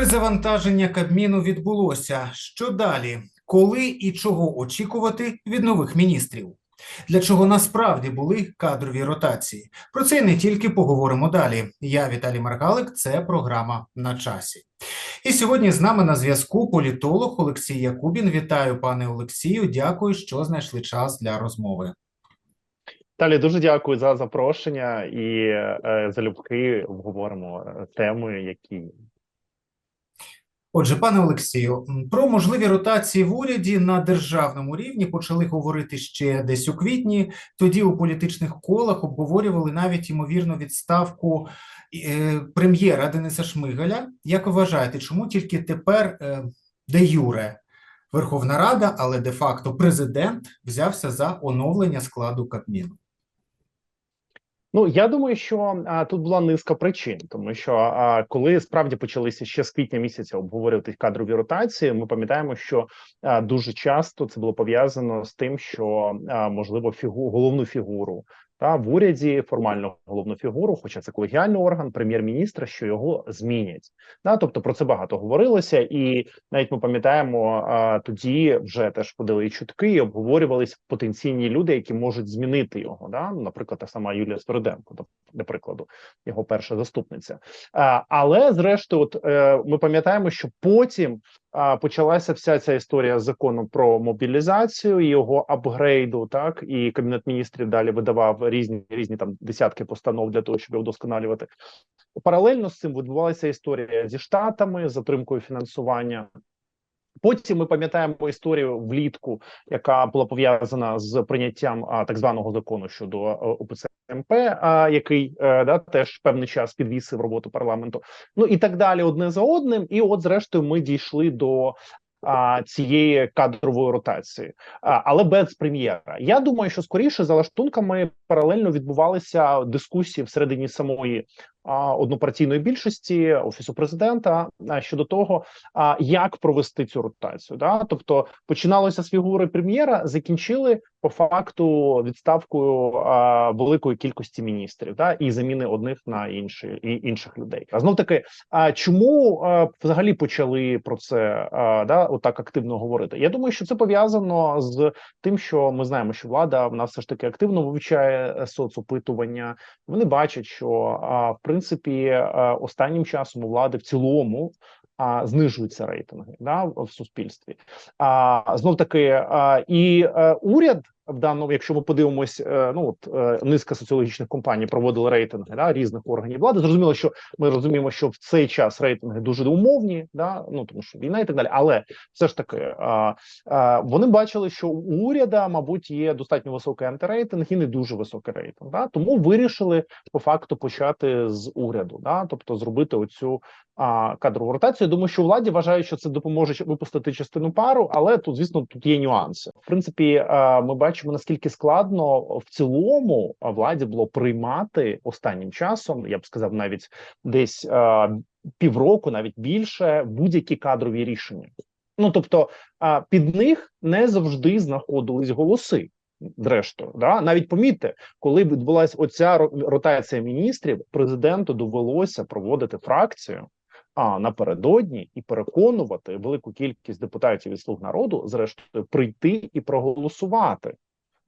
Перезавантаження Кабміну відбулося. Що далі? Коли і чого очікувати від нових міністрів? Для чого насправді були кадрові ротації? Про це і не тільки поговоримо далі. Я Віталій Маргалик. Це програма на часі. І сьогодні з нами на зв'язку політолог Олексій Якубін. Вітаю, пане Олексію. Дякую, що знайшли час для розмови. Далі дуже дякую за запрошення і е, залюбки обговоримо е, теми, які Отже, пане Олексію, про можливі ротації в уряді на державному рівні почали говорити ще десь у квітні. Тоді у політичних колах обговорювали навіть ймовірну відставку е, прем'єра Дениса Шмигаля. Як ви вважаєте, чому тільки тепер е, де юре Верховна Рада, але де-факто президент взявся за оновлення складу Кабміну? Ну я думаю, що а, тут була низка причин, тому що а, коли справді почалися ще з квітня місяця обговорювати кадрові ротації, ми пам'ятаємо, що а, дуже часто це було пов'язано з тим, що а, можливо фігу головну фігуру та в уряді формально головну фігуру, хоча це колегіальний орган прем'єр-міністра, що його змінять. Да, тобто про це багато говорилося, і навіть ми пам'ятаємо а, тоді вже теж ходили чутки, і обговорювались потенційні люди, які можуть змінити його. Да, Ну, наприклад, та сама Юлія Свериденко, до- його перша заступниця. Але зрештою, от е, ми пам'ятаємо, що потім почалася вся ця історія з законом про мобілізацію і його апгрейду. Так і кабінет міністрів далі видавав різні різні там десятки постанов для того, щоб його вдосконалювати. Паралельно з цим відбувалася історія зі штатами з затримкою фінансування. Потім ми пам'ятаємо історію влітку, яка була пов'язана з прийняттям а, так званого закону щодо ОПЦ МП, а, який е, да теж певний час підвісив роботу парламенту. Ну і так далі, одне за одним. І от, зрештою, ми дійшли до а, цієї кадрової ротації, а, але без прем'єра. Я думаю, що скоріше за лаштунками паралельно відбувалися дискусії всередині самої а, однопартійної більшості офісу президента щодо того, як провести цю ротацію. Да? Тобто починалося з фігури прем'єра, закінчили по факту відставкою а, великої кількості міністрів, да? і заміни одних на інші і інших людей. А знов таки, а чому а, взагалі почали про це а, да, отак активно говорити? Я думаю, що це пов'язано з тим, що ми знаємо, що влада в нас все ж таки активно вивчає е, соцопитування. Вони бачать, що а, в принципі е, останнім часом у влади в цілому а, знижуються рейтинги да, в суспільстві. А знов таки, а, і а, уряд в даному, якщо ми подивимось, е, ну от е, низка соціологічних компаній проводили рейтинги да, різних органів влади. Зрозуміло, що ми розуміємо, що в цей час рейтинги дуже умовні, да, ну тому що війна і так далі. Але все ж таки, а, а, вони бачили, що у уряда, мабуть, є достатньо високий антирейтинг і не дуже високий рейтинг. Да, тому вирішили по факту почати з уряду, да, тобто зробити оцю а, кадрову ротацію. Думаю, що владі вважають, що це допоможе випустити частину пару, але тут, звісно, тут є нюанси. В принципі, ми бачимо наскільки складно в цілому владі було приймати останнім часом. Я б сказав, навіть десь а, півроку, навіть більше, будь-які кадрові рішення. Ну тобто, а, під них не завжди знаходились голоси. Зрештою, да навіть помітьте, коли відбулася оця ротація міністрів, президенту довелося проводити фракцію а напередодні і переконувати велику кількість депутатів від слуг народу, зрештою, прийти і проголосувати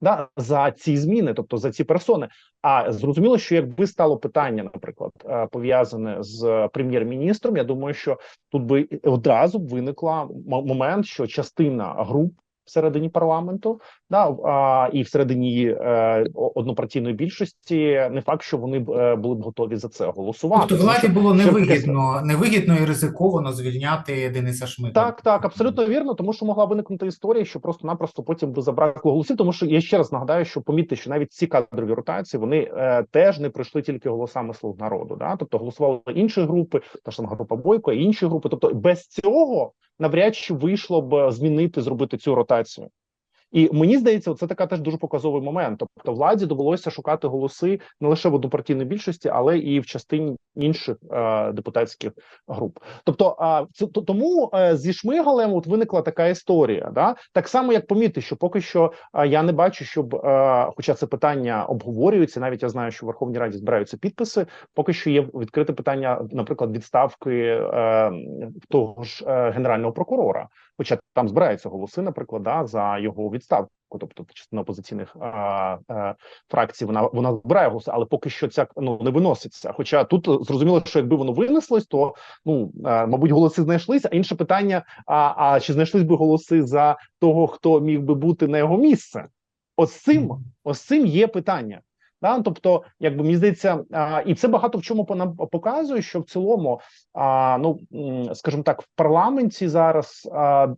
да, за ці зміни, тобто за ці персони. А зрозуміло, що якби стало питання, наприклад, е, пов'язане з прем'єр-міністром, я думаю, що тут би одразу б виникла момент, що частина груп. Всередині парламенту, да а, і всередині е, однопартійної більшості, не факт, що вони б е, були б готові за це голосувати. Тобто владі було невигідно, невигідно і ризиковано звільняти Дениса Шмигаля. Так, так, абсолютно вірно, тому що могла виникнути історія, що просто-напросто потім би забракло голосів. Тому що я ще раз нагадаю, що помітьте, що навіть ці кадрові ротації вони е, теж не пройшли тільки голосами слуг народу. Да? Тобто голосували інші групи, та ж сама група Бойко, і інші групи. Тобто, без цього навряд чи вийшло б змінити, зробити цю ротацію. І мені здається, це така теж дуже показовий момент. Тобто, владі довелося шукати голоси не лише в однопартійній більшості, але і в частині інших е, депутатських груп. Тобто, а це то- тому е, зі Шмигалем от виникла така історія. Да? Так само, як помітити, що поки що е, я не бачу, щоб, е, хоча це питання обговорюється, навіть я знаю, що в Верховній Раді збираються підписи. Поки що є відкрите питання, наприклад, відставки е, того ж е, генерального прокурора. Хоча там збираються голоси, наприклад, да, за його відставку. Тобто частина опозиційних е, е, фракцій вона вона збирає голоси, але поки що ця ну не виноситься. Хоча тут зрозуміло, що якби воно винеслось, то ну е, мабуть голоси знайшлися. А інше питання: а, а чи знайшлись би голоси за того, хто міг би бути на його місце? Ось цим ось цим є питання. Да? Тобто, якби мені здається, і це багато в чому нам показує, що в цілому, ну скажімо так, в парламенті зараз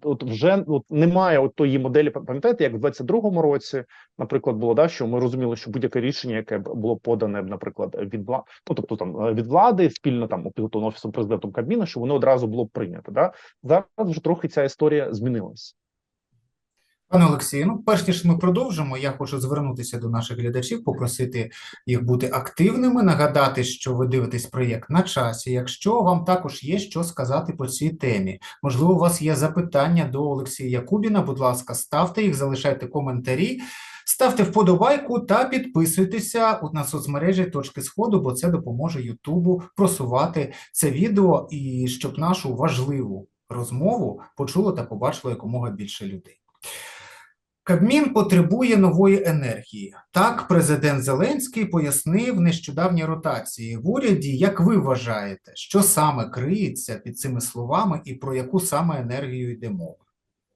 от вже от немає от тої моделі. Пам'ятаєте, як в 22-му році, наприклад, було да, що ми розуміли, що будь-яке рішення, яке було подане, наприклад, від влади, ну тобто там від влади спільно там підготовлено офісом президентом Кабміну, що воно одразу було прийнято. Да? Зараз вже трохи ця історія змінилась. Пане Олексію, ну перш ніж ми продовжимо, я хочу звернутися до наших глядачів, попросити їх бути активними, нагадати, що ви дивитесь проєкт на часі. Якщо вам також є що сказати по цій темі, можливо, у вас є запитання до Олексія Якубіна. Будь ласка, ставте їх, залишайте коментарі, ставте вподобайку та підписуйтеся на соцмережі точки сходу, бо це допоможе Ютубу просувати це відео і щоб нашу важливу розмову почуло та побачило якомога більше людей. Кабмін потребує нової енергії. Так, президент Зеленський пояснив нещодавні ротації в уряді. Як ви вважаєте, що саме криється під цими словами і про яку саме енергію йде мова?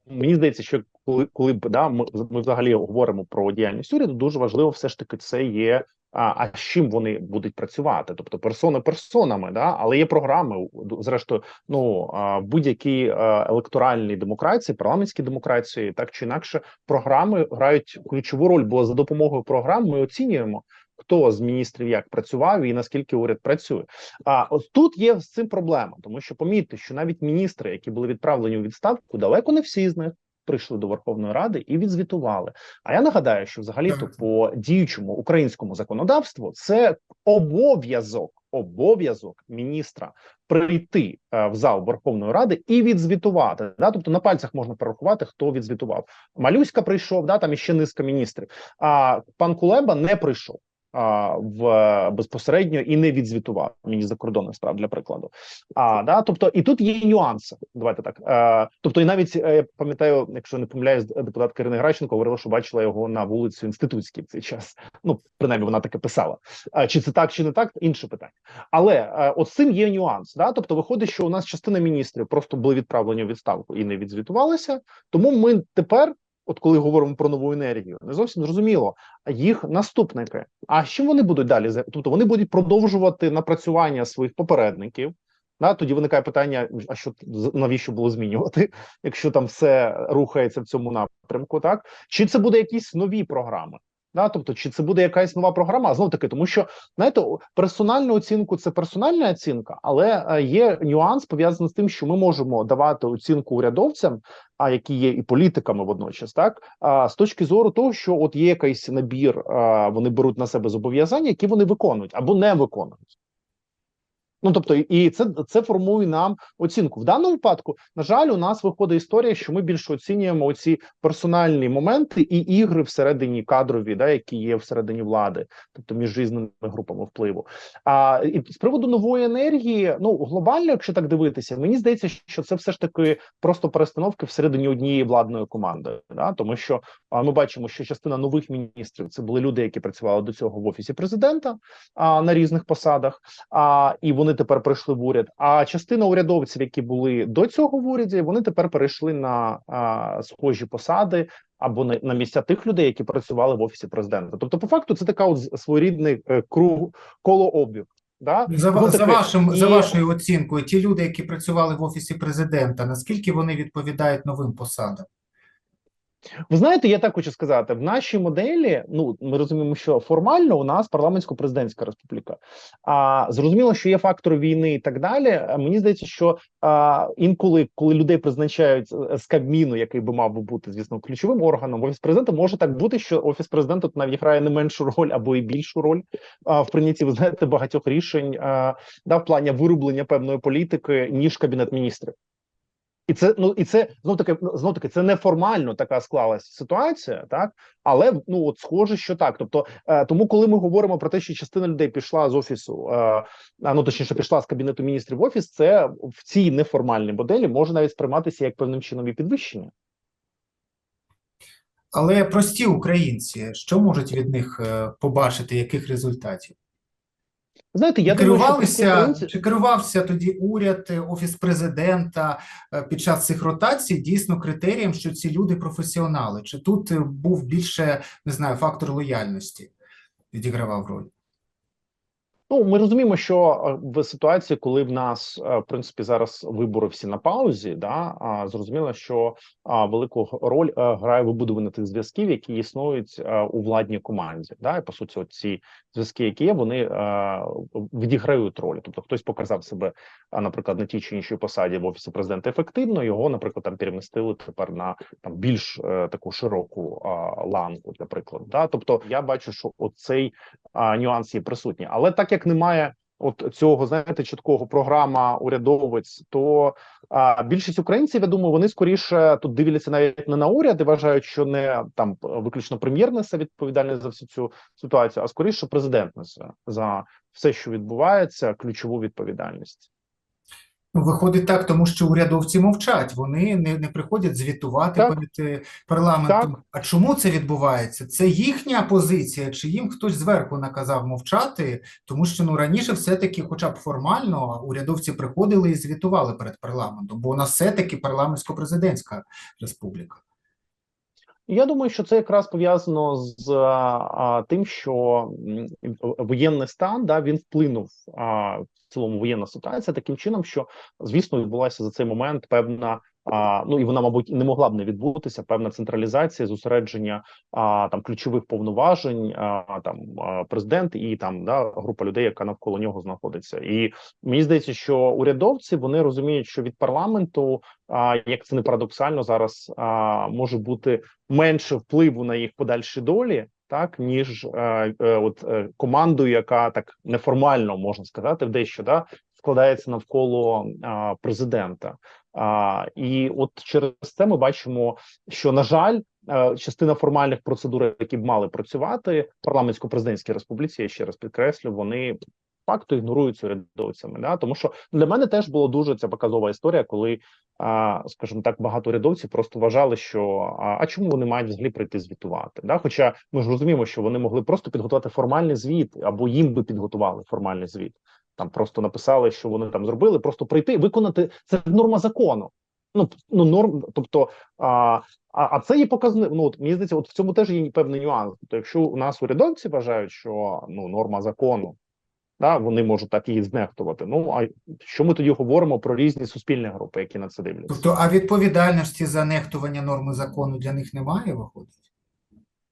Мені здається, що коли коли да ми, ми взагалі говоримо про діяльність уряду, дуже важливо все ж таки це є. А, а з чим вони будуть працювати? Тобто персони персонами, да, але є програми. Зрештою, ну будь-якій а, електоральній демократії, парламентській демократії, так чи інакше, програми грають ключову роль, бо за допомогою програм ми оцінюємо. Хто з міністрів як працював і наскільки уряд працює? А от тут є з цим проблема, тому що помітьте, що навіть міністри, які були відправлені у відставку, далеко не всі з них прийшли до Верховної Ради і відзвітували. А я нагадаю, що взагалі то по діючому українському законодавству це обов'язок, обов'язок міністра прийти е, в зал Верховної Ради і відзвітувати. Да? Тобто на пальцях можна перерахувати, хто відзвітував. Малюська прийшов, да там іще низка міністрів. А пан Кулеба не прийшов. А, в безпосередньо і не відзвітував мені закордонних справ для прикладу. А да, тобто, і тут є нюанси. Давайте так. Е, тобто, і навіть е, я пам'ятаю, якщо не помиляюсь, депутатка Ірина Гращенко говорила, що бачила його на вулиці Інститутській в цей час. Ну принаймні, вона таке писала. А, чи це так, чи не так, інше питання. Але е, от з цим є нюанс. Да? Тобто, виходить, що у нас частина міністрів просто були відправлені у відставку і не відзвітувалися. Тому ми тепер. От коли говоримо про нову енергію, не зовсім зрозуміло. А їх наступники. А чим вони будуть далі? Тобто вони будуть продовжувати напрацювання своїх попередників. Да, тоді виникає питання: а що навіщо було змінювати, якщо там все рухається в цьому напрямку, так чи це буде якісь нові програми? Да, тобто, чи це буде якась нова програма? Знов таки, тому що знаєте, персональну оцінку це персональна оцінка, але е, є нюанс пов'язаний з тим, що ми можемо давати оцінку урядовцям, а які є і політиками водночас, так а з точки зору того, що от є якийсь набір, вони беруть на себе зобов'язання, які вони виконують або не виконують. Ну тобто, і це це формує нам оцінку. В даному випадку, на жаль, у нас виходить історія, що ми більше оцінюємо оці персональні моменти і ігри всередині кадрові, да, які є всередині влади, тобто між різними групами впливу. А і з приводу нової енергії, ну глобально, якщо так дивитися, мені здається, що це все ж таки просто перестановки всередині однієї владної команди, да, тому що а, ми бачимо, що частина нових міністрів це були люди, які працювали до цього в офісі президента а, на різних посадах. А і вони тепер прийшли в уряд. А частина урядовців, які були до цього в уряді, вони тепер перейшли на а, схожі посади або на, на місця тих людей, які працювали в офісі президента. Тобто, по факту, це така от своєрідний е, круг колообіг. Да? За, Ну, за, вашим, за вашою оцінкою, ті люди, які працювали в офісі президента, наскільки вони відповідають новим посадам? Ви знаєте, я так хочу сказати: в нашій моделі, ну ми розуміємо, що формально у нас парламентсько-президентська республіка. А зрозуміло, що є фактори війни і так далі. Мені здається, що а, інколи, коли людей призначають з- з Кабміну, який би мав би бути, звісно, ключовим органом, офіс президента може так бути, що офіс президента тут навіть грає не меншу роль або і більшу роль а, в прийнятті, ви знаєте, багатьох рішень а, да, в плані вироблення певної політики, ніж кабінет міністрів. І це ну і це знов таки знов таки це неформально така склалася ситуація, так але ну от схоже, що так. Тобто, е, тому, коли ми говоримо про те, що частина людей пішла з офісу, е, ну точніше, пішла з кабінету міністрів в офіс, це в цій неформальній моделі може навіть сприйматися як певним чином і підвищення. Але прості українці, що можуть від них е, побачити, яких результатів? Знаєте, я керувався думаю, що чи керувався тоді уряд, е, офіс президента е, під час цих ротацій дійсно критерієм, що ці люди професіонали? Чи тут е, був більше не знаю, фактор лояльності відігравав роль? Ну, ми розуміємо, що е, в ситуації, коли в нас е, в принципі зараз вибори всі на паузі, да зрозуміло, що велику роль е, грає вибудовання тих зв'язків, які існують у владній команді. Да, і по суті, ці зв'язки, які є, вони відіграють роль. Тобто, хтось показав себе, наприклад, на тій чи іншій посаді в офісі президента ефективно. Його, наприклад, там перемістили тепер на там більш таку широку ланку, наприклад. Да, тобто, я бачу, що оцей нюанс є присутній, але так як немає от цього, знаєте, чіткого програма урядовець, то а, більшість українців, я думаю, вони скоріше тут дивляться навіть не на уряд і вважають, що не там виключно прем'єр несе відповідальність за всю цю ситуацію, а скоріше президент несе за все, що відбувається, ключову відповідальність. Ну, Виходить так, тому що урядовці мовчать, вони не, не приходять звітувати Так. перед е, парламентом. Так. А чому це відбувається? Це їхня позиція, чи їм хтось зверху наказав мовчати? Тому що ну раніше все-таки, хоча б формально, урядовці приходили і звітували перед парламентом, бо у нас все-таки парламентсько-президентська республіка. Я думаю, що це якраз пов'язано з а, тим, що воєнний стан да він вплинув а, в цілому воєнна ситуація таким чином, що звісно відбулася за цей момент певна. А, ну і вона, мабуть, не могла б не відбутися певна централізація, зосередження а, там ключових повноважень, а, там президент і там да група людей, яка навколо нього знаходиться. І мені здається, що урядовці вони розуміють, що від парламенту, а, як це не парадоксально, зараз а, може бути менше впливу на їх подальші долі, так ніж е, е, от е, командою, яка так неформально можна сказати, в дещо да складається навколо е, президента. А, і от через це ми бачимо, що на жаль, е, частина формальних процедур, які б мали працювати парламентсько-президентській республіці, я ще раз підкреслю, вони факту ігноруються урядовцями. Да? Тому що для мене теж була дуже ця показова історія, коли а, скажімо так, багато урядовців просто вважали, що а, а чому вони мають взагалі прийти звітувати? Да? Хоча ми ж розуміємо, що вони могли просто підготувати формальний звіт, або їм би підготували формальний звіт. Там просто написали, що вони там зробили, просто прийти, виконати це норма закону. Ну ну норм, тобто, а, а, а це є показник. Ну от мені здається, от в цьому теж є певний нюанс. Тобто, якщо у нас урядовці вважають, що ну норма закону, да, вони можуть так її знехтувати. Ну а що ми тоді говоримо про різні суспільні групи, які на це дивляться? Тобто, а відповідальності за нехтування норми закону для них немає, виходить?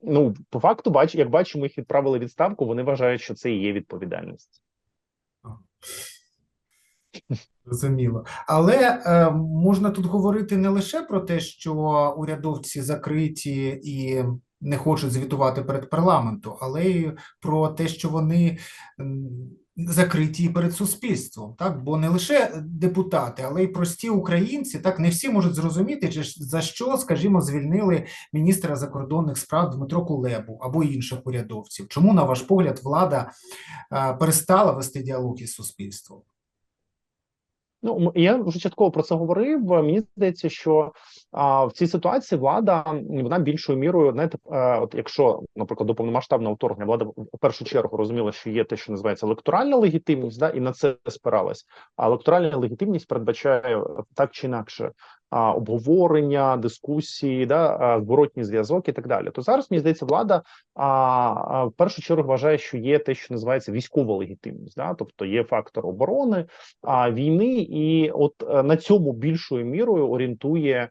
Ну по факту, бач, як бачимо, їх відправили відставку. Вони вважають, що це і є відповідальність. Зрозуміло. Але е, можна тут говорити не лише про те, що урядовці закриті і не хочуть звітувати перед парламентом, але й про те, що вони закриті перед суспільством, так? Бо не лише депутати, але й прості українці, так, не всі можуть зрозуміти, чи за що, скажімо, звільнили міністра закордонних справ Дмитро Кулебу або інших урядовців. Чому, на ваш погляд, влада е, перестала вести діалог із суспільством? Ну я вже частково про це говорив. Мені здається, що а, в цій ситуації влада вона більшою мірою, знаєте, е, от якщо, наприклад, до повномасштабного вторгнення влада в першу чергу розуміла, що є те, що називається електоральна легітимність, да, і на це спиралась. А електоральна легітимність передбачає е, так чи інакше обговорення, дискусії, да, зворотній зв'язок і так далі. То зараз мені здається, влада а, в першу чергу вважає, що є те, що називається військова легітимність, да, тобто є фактор оборони а, війни, і от е, на цьому більшою мірою орієнтує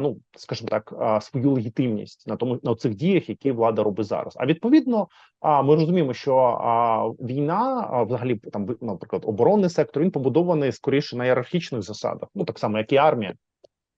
ну скажімо так, свою легітимність на тому на цих діях, які влада робить зараз. А відповідно, ми розуміємо, що війна, взагалі там наприклад, оборонний сектор, він побудований скоріше на ієрархічних засадах, ну так само, як і армія.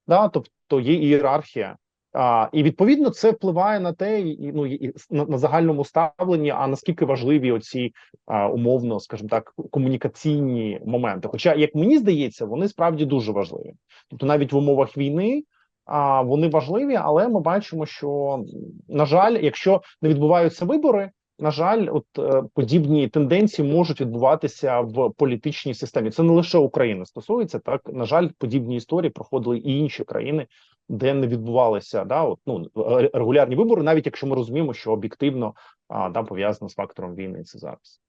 Да, тобто є ієрархія. А, і відповідно це впливає на те, і, ну і на, на загальному ставленні, а наскільки важливі оці а, умовно, скажімо так, комунікаційні моменти. Хоча, як мені здається, вони справді дуже важливі. Тобто, навіть в умовах війни а, вони важливі, але ми бачимо, що на жаль, якщо не відбуваються вибори, на жаль, от е, подібні тенденції можуть відбуватися в політичній системі. Це не лише України стосується так. На жаль, подібні історії проходили і інші країни, де не відбувалися да, от, ну, регулярні вибори, навіть якщо ми розуміємо, що об'єктивно а, да, пов'язано з фактором війни. Це зараз.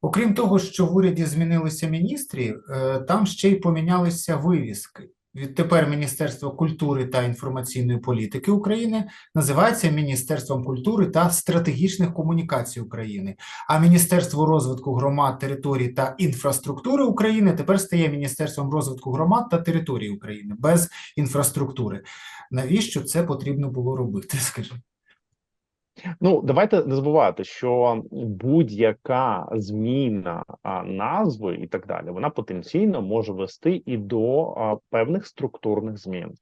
Окрім того, що в уряді змінилися міністрі, е, там ще й помінялися вивіски. Відтепер Міністерство культури та інформаційної політики України називається Міністерством культури та стратегічних комунікацій України, а Міністерство розвитку громад, територій та інфраструктури України тепер стає Міністерством розвитку громад та територій України без інфраструктури. Навіщо це потрібно було робити? Скажімо. Ну давайте не забувати, що будь-яка зміна назви і так далі, вона потенційно може вести і до певних структурних змін.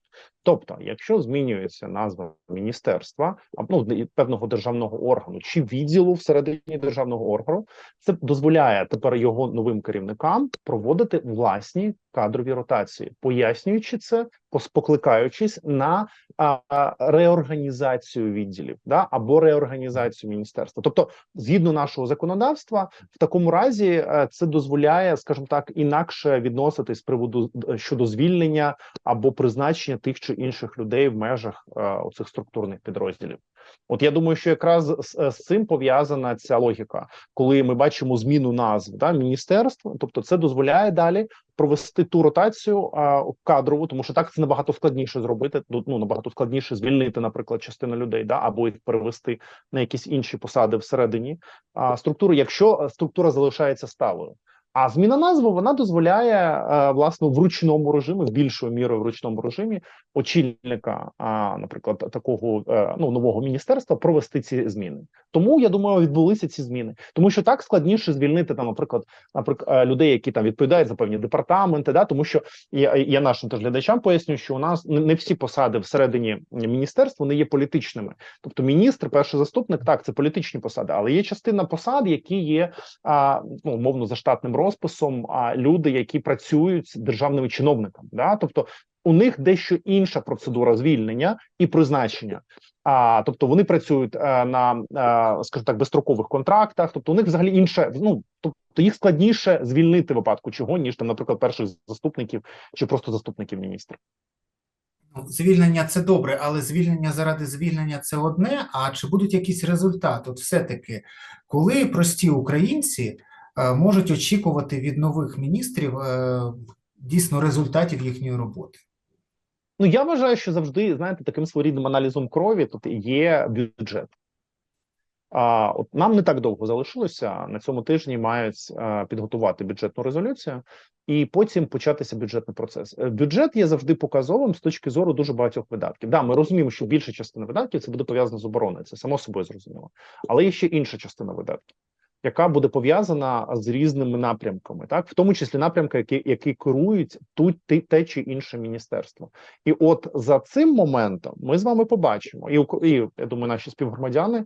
Тобто, якщо змінюється назва міністерства, а ну певного державного органу чи відділу всередині державного органу, це дозволяє тепер його новим керівникам проводити власні кадрові ротації, пояснюючи це, пос- покликаючись на а, реорганізацію відділів, да або реорганізацію міністерства. Тобто, згідно нашого законодавства, в такому разі е, це дозволяє, скажімо так, інакше відноситись з приводу е, щодо звільнення або призначення тих чи інших людей в межах е, оцих структурних підрозділів. От я думаю, що якраз з, з цим пов'язана ця логіка, коли ми бачимо зміну назв да, міністерств, тобто це дозволяє далі провести ту ротацію а, кадрову, тому що так це набагато складніше зробити. ду- Ну набагато складніше звільнити, наприклад, частину людей, да, або їх перевести на якісь інші посади всередині а, структури, якщо е, структура залишається сталою. А зміна назви вона дозволяє е, власне в ручному режимі, в більшою мірою в ручному режимі, очільника, наприклад, такого е, ну нового міністерства провести ці зміни. Тому я думаю, відбулися ці зміни, тому що так складніше звільнити там, наприклад, наприклад, людей, які там відповідають за певні департаменти, да тому що я, я нашим теж глядачам поясню, що у нас не, всі посади всередині міністерства не є політичними. Тобто, міністр, перший заступник, так це політичні посади, але є частина посад, які є ну, умовно за штатним розписом, а люди, які працюють з державними чиновниками, да, тобто у них дещо інша процедура звільнення і призначення. А тобто вони працюють е, на, е, скажімо так, безстрокових контрактах. Тобто, у них взагалі інше. Ну тобто їх складніше звільнити в випадку чого, ніж там, наприклад, перших заступників чи просто заступників міністра. Ну, Звільнення це добре, але звільнення заради звільнення це одне. А чи будуть якісь результати? От все-таки, коли прості українці можуть очікувати від нових міністрів е, дійсно результатів їхньої роботи? Ну я вважаю, що завжди знаєте таким своєрідним аналізом крові тут є бюджет. А от нам не так довго залишилося на цьому тижні. Мають е, підготувати бюджетну резолюцію і потім початися бюджетний процес. Е, Бюджет є завжди показовим з точки зору дуже багатьох видатків. Да, ми розуміємо, що більша частина видатків це буде пов'язано з обороною. Це само собою зрозуміло, але є ще інша частина видатків. Яка буде пов'язана з різними напрямками, так в тому числі напрямки, які які керують тут те, чи інше міністерство, і от за цим моментом ми з вами побачимо, і, і я думаю, наші співгромадяни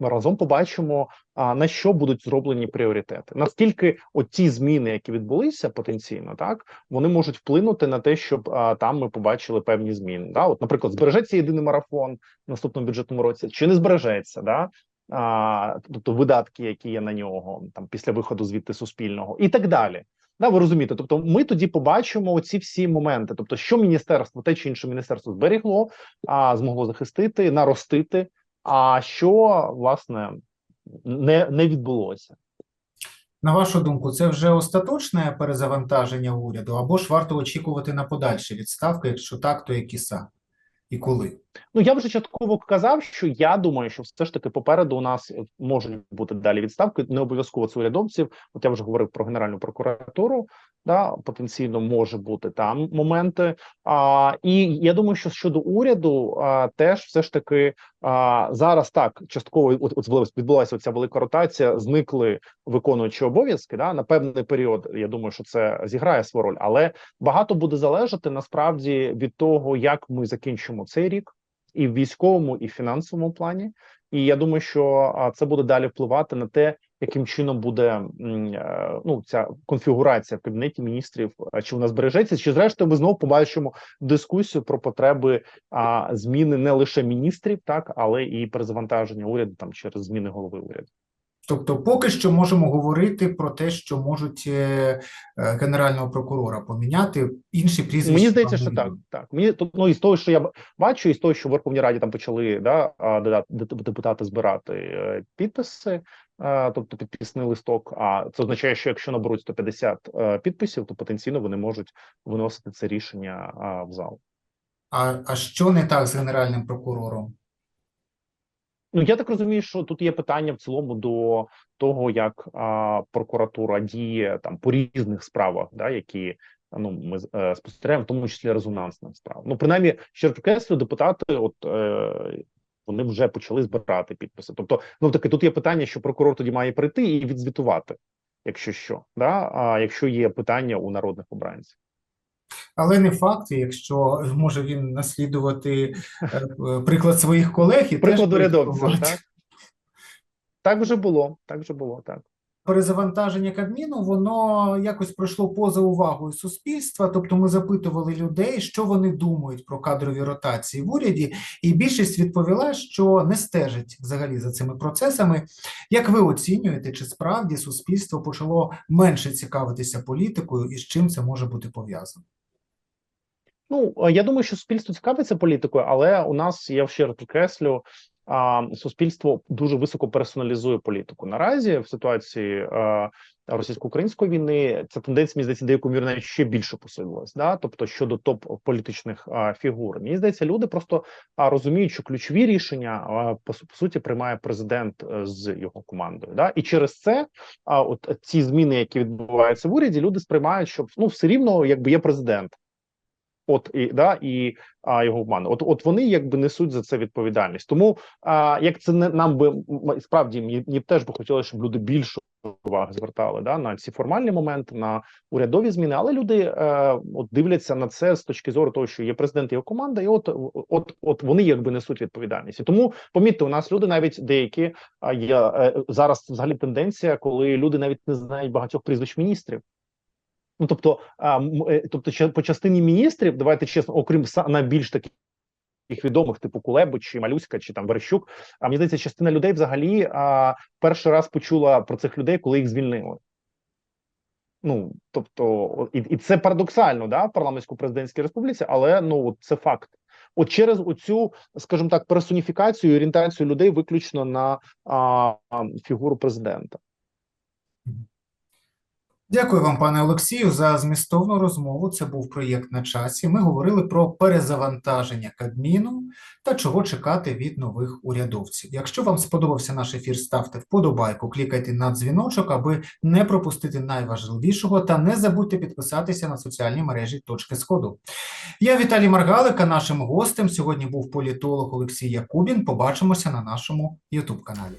ми разом побачимо, а, на що будуть зроблені пріоритети. Наскільки оті зміни, які відбулися потенційно, так вони можуть вплинути на те, щоб а, там ми побачили певні зміни. Да? От, наприклад, збережеться єдиний марафон в наступному бюджетному році, чи не збережеться, да? А, тобто видатки, які є на нього там після виходу звідти суспільного, і так далі. Да, ви розумієте, тобто ми тоді побачимо оці всі моменти, тобто, що міністерство, те чи інше міністерство зберігло, а змогло захистити, наростити. А що власне не, не відбулося? На вашу думку, це вже остаточне перезавантаження уряду, або ж варто очікувати на подальші відставки? Якщо так, то які саме і коли? Ну я вже частково казав, що я думаю, що все ж таки попереду у нас можуть бути далі відставки. Не обов'язково це урядовців. От я вже говорив про генеральну прокуратуру. Да, потенційно може бути там моменти. А і я думаю, що щодо уряду, а, теж все ж таки а, зараз так частково от, от відбулася ця велика ротація. Зникли виконуючі обов'язки. Да, на певний період. Я думаю, що це зіграє свою роль, але багато буде залежати насправді від того, як ми закінчимо цей рік і в військовому, і в фінансовому плані. І я думаю, що це буде далі впливати на те, яким чином буде е, ну ця конфігурація в кабінеті міністрів, чи вона збережеться, чи зрештою ми знову побачимо дискусію про потреби а, зміни не лише міністрів, так але і перезавантаження уряду там через зміни голови уряду. Тобто, поки що можемо говорити про те, що можуть е, е, генерального прокурора поміняти інші прізвища. Мені здається, що так. Так мені тут ну із того, що я бачу, і з того, що в Верховній Раді там почали да депутати збирати е, підписи, тобто підписний листок. А це означає, що якщо наберуть 150 е, підписів, то потенційно вони можуть виносити це рішення в зал. А, а що не так з генеральним прокурором? Ну я так розумію, що тут є питання в цілому до того, як а, прокуратура діє там по різних справах, да, які ну ми е, спостерігаємо, в тому числі резонансних справ. Ну принаймні, раз депутати, от е, вони вже почали збирати підписи. Тобто, ну таки тут є питання, що прокурор тоді має прийти і відзвітувати, якщо що, да, а якщо є питання у народних обранців. Але не факт, якщо може він наслідувати е, приклад своїх колег і Приклад урядовців, так? Так вже було, так вже було, так. Перезавантаження Кабміну, воно якось пройшло поза увагою суспільства. Тобто ми запитували людей, що вони думають про кадрові ротації в уряді, і більшість відповіла, що не стежить взагалі за цими процесами. Як ви оцінюєте, чи справді суспільство почало менше цікавитися політикою і з чим це може бути пов'язано? Ну е, я думаю, що суспільство цікавиться політикою, але у нас я ще раз підкреслю. А суспільство дуже високо персоналізує політику. Наразі в ситуації е, російсько-української війни ця тенденція мені здається деякою мірою навіть ще більше посилилась. Да, тобто щодо топ політичних фігур, мені здається, люди просто розуміють, що ключові рішення по суті приймає президент е, з його командою. Да, і через це а от ці зміни, які відбуваються в уряді, люди сприймають, що ну все рівно, якби є президент. От і да і а його команда. От от вони якби несуть за це відповідальність. Тому а як це не нам би справді мені, б теж би хотілося, щоб люди більше уваги звертали да на ці формальні моменти, на урядові зміни. Але люди е, от дивляться на це з точки зору того, що є президент і його команда, і от от от вони якби несуть відповідальність. І тому помітьте, у нас люди навіть деякі є е, зараз взагалі тенденція, коли люди навіть не знають багатьох прізвищ міністрів. Ну тобто, е, тобто, по частині міністрів, давайте чесно, окрім найбільш таких відомих, типу Кулеби чи Малюська, чи там Верещук, а мені здається, частина людей взагалі а, перший раз почула про цих людей, коли їх звільнили. Ну тобто, і, і це парадоксально, да, в парламентсько-президентській республіці, але ну це факт. От через оцю, скажімо так, персоніфікацію, і орієнтацію людей виключно на а, фігуру президента. Дякую вам, пане Олексію, за змістовну розмову. Це був проєкт на часі. Ми говорили про перезавантаження Кабміну та чого чекати від нових урядовців. Якщо вам сподобався наш ефір, ставте вподобайку, клікайте на дзвіночок, аби не пропустити найважливішого, та не забудьте підписатися на соціальні мережі Точки Сходу. Я Віталій Маргалик, а нашим гостем сьогодні був політолог Олексій Якубін. Побачимося на нашому YouTube каналі.